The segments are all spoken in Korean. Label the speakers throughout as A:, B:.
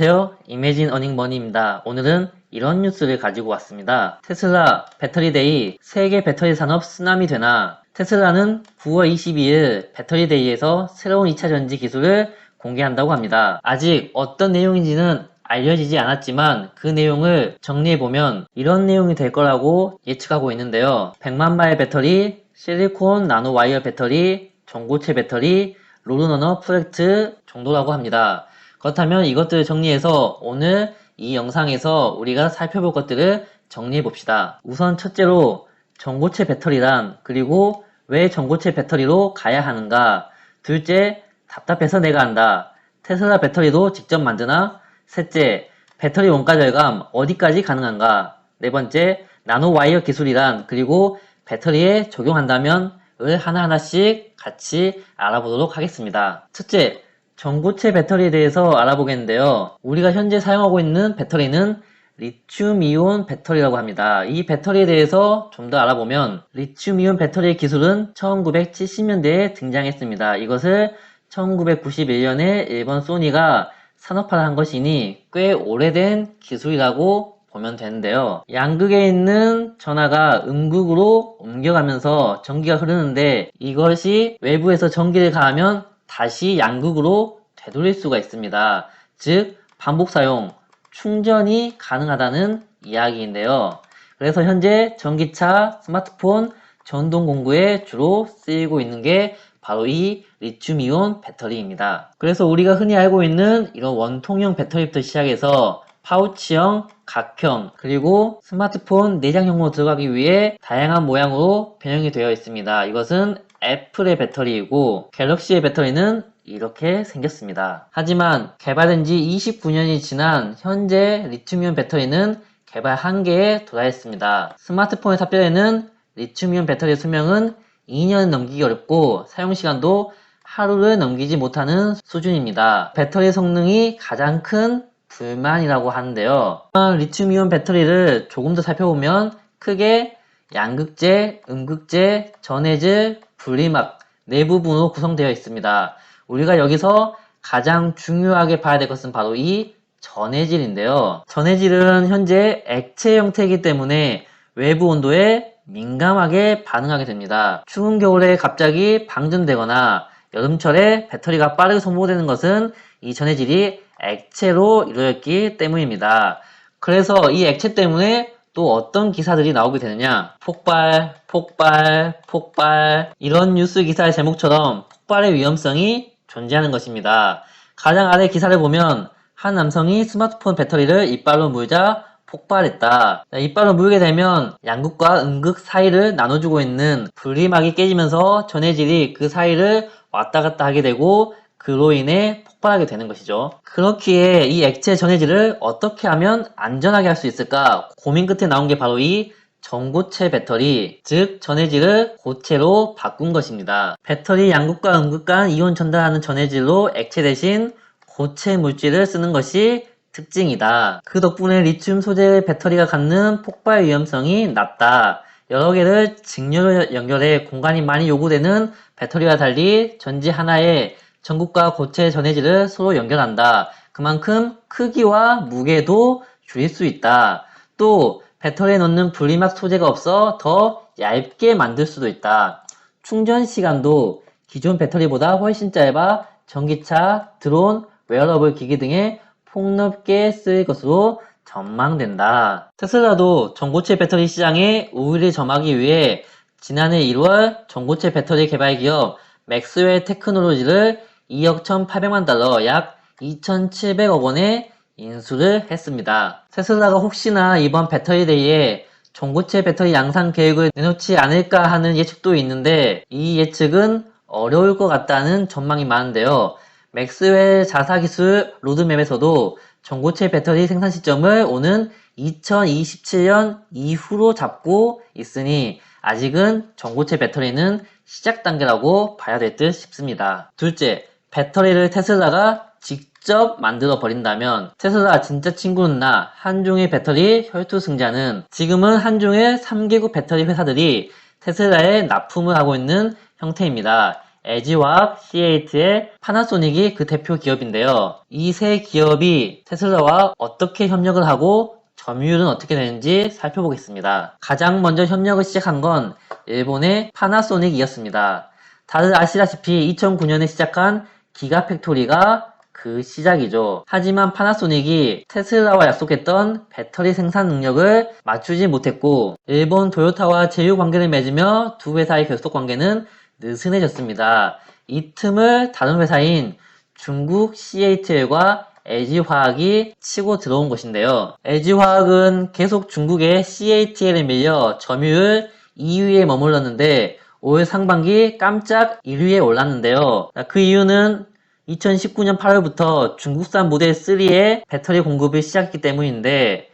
A: 안녕하세요. 이매진 어닝머니입니다. 오늘은 이런 뉴스를 가지고 왔습니다. 테슬라 배터리데이 세계 배터리 산업 쓰나미 되나 테슬라는 9월 22일 배터리데이에서 새로운 2차 전지 기술을 공개한다고 합니다. 아직 어떤 내용인지는 알려지지 않았지만 그 내용을 정리해보면 이런 내용이 될 거라고 예측하고 있는데요. 100만 마일 배터리, 실리콘 나노 와이어 배터리, 전고체 배터리, 로드러너 프로젝트 정도라고 합니다. 그렇다면 이것들을 정리해서 오늘 이 영상에서 우리가 살펴볼 것들을 정리해 봅시다. 우선 첫째로 전고체 배터리란 그리고 왜 전고체 배터리로 가야 하는가? 둘째, 답답해서 내가 한다. 테슬라 배터리도 직접 만드나? 셋째, 배터리 원가 절감 어디까지 가능한가? 네 번째, 나노 와이어 기술이란 그리고 배터리에 적용한다면 을 하나하나씩 같이 알아보도록 하겠습니다. 첫째, 전고체 배터리에 대해서 알아보겠는데요. 우리가 현재 사용하고 있는 배터리는 리튬 이온 배터리라고 합니다. 이 배터리에 대해서 좀 더 알아보면 리튬 이온 배터리의 기술은 1970년대에 등장했습니다. 이것을 1991년에 일본 소니가 산업화를 한 것이니 꽤 오래된 기술이라고 보면 되는데요. 양극에 있는 전하가 음극으로 옮겨가면서 전기가 흐르는데 이것이 외부에서 전기를 가하면 다시 양극으로 되돌릴 수가 있습니다. 즉 반복 사용, 충전이 가능하다는 이야기인데요. 그래서 현재 전기차, 스마트폰, 전동 공구에 주로 쓰이고 있는 게 바로 이 리튬이온 배터리입니다. 그래서 우리가 흔히 알고 있는 이런 원통형 배터리부터 시작해서 파우치형, 각형, 그리고 스마트폰 내장형으로 들어가기 위해 다양한 모양으로 변형이 되어 있습니다. 이것은 애플의 배터리이고 갤럭시의 배터리는 이렇게 생겼습니다. 하지만 개발된 지 29년이 지난 현재 리튬이온 배터리는 개발 한계에 도달했습니다. 스마트폰의 탑재되는 리튬이온 배터리의 수명은 2년 넘기기 어렵고 사용시간도 하루를 넘기지 못하는 수준입니다. 배터리 성능이 가장 큰 불만이라고 하는데요. 리튬이온 배터리를 조금 더 살펴보면 크게 양극재, 음극재, 전해질, 분리막 네 부분으로 구성되어 있습니다. 우리가 여기서 가장 중요하게 봐야 될 것은 바로 이 전해질인데요. 전해질은 현재 액체 형태이기 때문에 외부 온도에 민감하게 반응하게 됩니다. 추운 겨울에 갑자기 방전되거나 여름철에 배터리가 빠르게 소모되는 것은 이 전해질이 액체로 이루어졌기 때문입니다. 그래서 이 액체 때문에 또 어떤 기사들이 나오게 되느냐 폭발, 폭발, 폭발 이런 뉴스 기사의 제목처럼 폭발의 위험성이 존재하는 것입니다. 가장 아래 기사를 보면 한 남성이 스마트폰 배터리를 이빨로 물자 폭발했다. 이빨로 물게 되면 양극과 음극 사이를 나눠주고 있는 분리막이 깨지면서 전해질이 그 사이를 왔다 갔다 하게 되고 그로 인해 폭발하게 되는 것이죠. 그렇기에 이 액체 전해질을 어떻게 하면 안전하게 할 수 있을까 고민 끝에 나온 게 바로 이 전고체 배터리, 즉 전해질을 고체로 바꾼 것입니다. 배터리 양극과 음극 간 이온 전달하는 전해질로 액체 대신 고체 물질을 쓰는 것이 특징이다. 그 덕분에 리튬 소재 배터리가 갖는 폭발 위험성이 낮다. 여러 개를 직렬로 연결해 공간이 많이 요구되는 배터리와 달리 전지 하나에 전극과 고체 전해질을 서로 연결한다. 그만큼 크기와 무게도 줄일 수 있다. 또 배터리에 넣는 분리막 소재가 없어 더 얇게 만들 수도 있다. 충전 시간도 기존 배터리보다 훨씬 짧아 전기차, 드론, 웨어러블 기기 등에 폭넓게 쓰일 것으로 전망된다. 테슬라도 전고체 배터리 시장에 우위를 점하기 위해 지난해 1월 전고체 배터리 개발 기업 맥스웰 테크놀로지를 2억 1,800만 달러 약 2,700억 원에 인수를 했습니다. 테슬라가 혹시나 이번 배터리 데이에 전고체 배터리 양산 계획을 내놓지 않을까 하는 예측도 있는데 이 예측은 어려울 것 같다는 전망이 많은데요. 맥스웰 자사기술 로드맵에서도 전고체 배터리 생산 시점을 오는 2027년 이후로 잡고 있으니 아직은 전고체 배터리는 시작 단계라고 봐야 될 듯 싶습니다. 둘째, 배터리를 테슬라가 직접 만들어 버린다면 테슬라 진짜 친구는 나 한중의 배터리 혈투 승자는 지금은 한중의 3개국 배터리 회사들이 테슬라에 납품을 하고 있는 형태입니다. LG화학, C8의 파나소닉이 그 대표 기업인데요. 이 세 기업이 테슬라와 어떻게 협력을 하고 점유율은 어떻게 되는지 살펴보겠습니다. 가장 먼저 협력을 시작한 건 일본의 파나소닉이었습니다. 다들 아시다시피 2009년에 시작한 기가팩토리가 그 시작이죠. 하지만 파나소닉이 테슬라와 약속했던 배터리 생산 능력을 맞추지 못했고 일본 도요타와 제휴 관계를 맺으며 두 회사의 결속 관계는 느슨해졌습니다. 이 틈을 다른 회사인 중국 CATL과 LG화학이 치고 들어온 것인데요. LG화학은 계속 중국의 CATL에 밀려 점유율 2위에 머물렀는데 올 상반기 깜짝 1위에 올랐는데요. 그 이유는 2019년 8월부터 중국산 모델 3의 배터리 공급이 시작했기 때문인데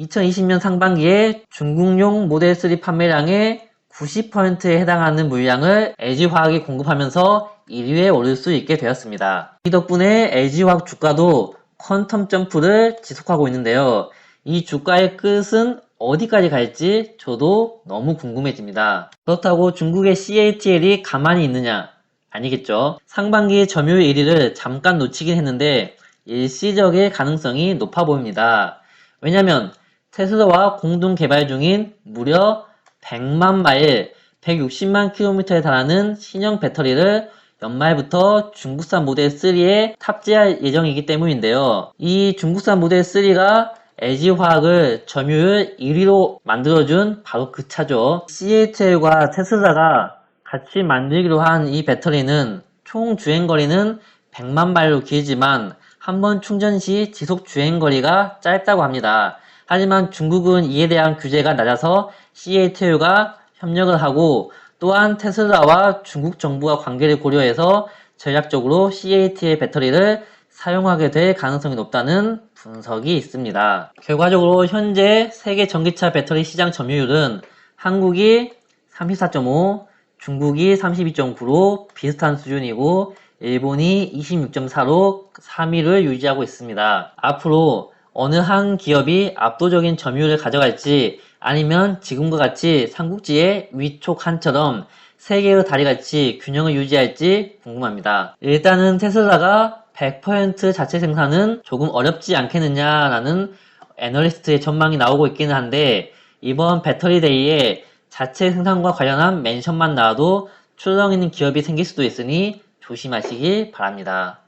A: 2020년 상반기에 중국용 모델 3 판매량의 90%에 해당하는 물량을 LG화학이 공급하면서 1위에 오를 수 있게 되었습니다. 이 덕분에 LG화학 주가도 퀀텀 점프를 지속하고 있는데요. 이 주가의 끝은 어디까지 갈지 저도 너무 궁금해집니다. 그렇다고 중국의 CATL이 가만히 있느냐? 아니겠죠. 상반기 점유율 1위를 잠깐 놓치긴 했는데 일시적일 가능성이 높아 보입니다. 왜냐면 테슬라와 공동 개발 중인 무려 100만 마일, 160만 킬로미터에 달하는 신형 배터리를 연말부터 중국산 모델 3에 탑재할 예정이기 때문인데요. 이 중국산 모델 3가 LG화학을 점유율 1위로 만들어준 바로 그 차죠. CATL과 테슬라가 같이 만들기로 한 이 배터리는 총 주행거리는 100만 마일로 길지만 한 번 충전 시 지속 주행거리가 짧다고 합니다. 하지만 중국은 이에 대한 규제가 낮아서 CATL과 협력을 하고 또한 테슬라와 중국 정부와 관계를 고려해서 전략적으로 CATL 배터리를 사용하게 될 가능성이 높다는 분석이 있습니다. 결과적으로 현재 세계 전기차 배터리 시장 점유율은 한국이 34.5, 중국이 32.9로 비슷한 수준이고 일본이 26.4로 3위를 유지하고 있습니다. 앞으로 어느 한 기업이 압도적인 점유율을 가져갈지 아니면 지금과 같이 삼국지의 위촉 한처럼 세 개의 다리같이 균형을 유지할지 궁금합니다. 일단은 테슬라가 100% 자체 생산은 조금 어렵지 않겠느냐라는 애널리스트의 전망이 나오고 있기는 한데 이번 배터리 데이에 자체 생산과 관련한 멘션만 나와도 출렁이는 기업이 생길 수도 있으니 조심하시길 바랍니다.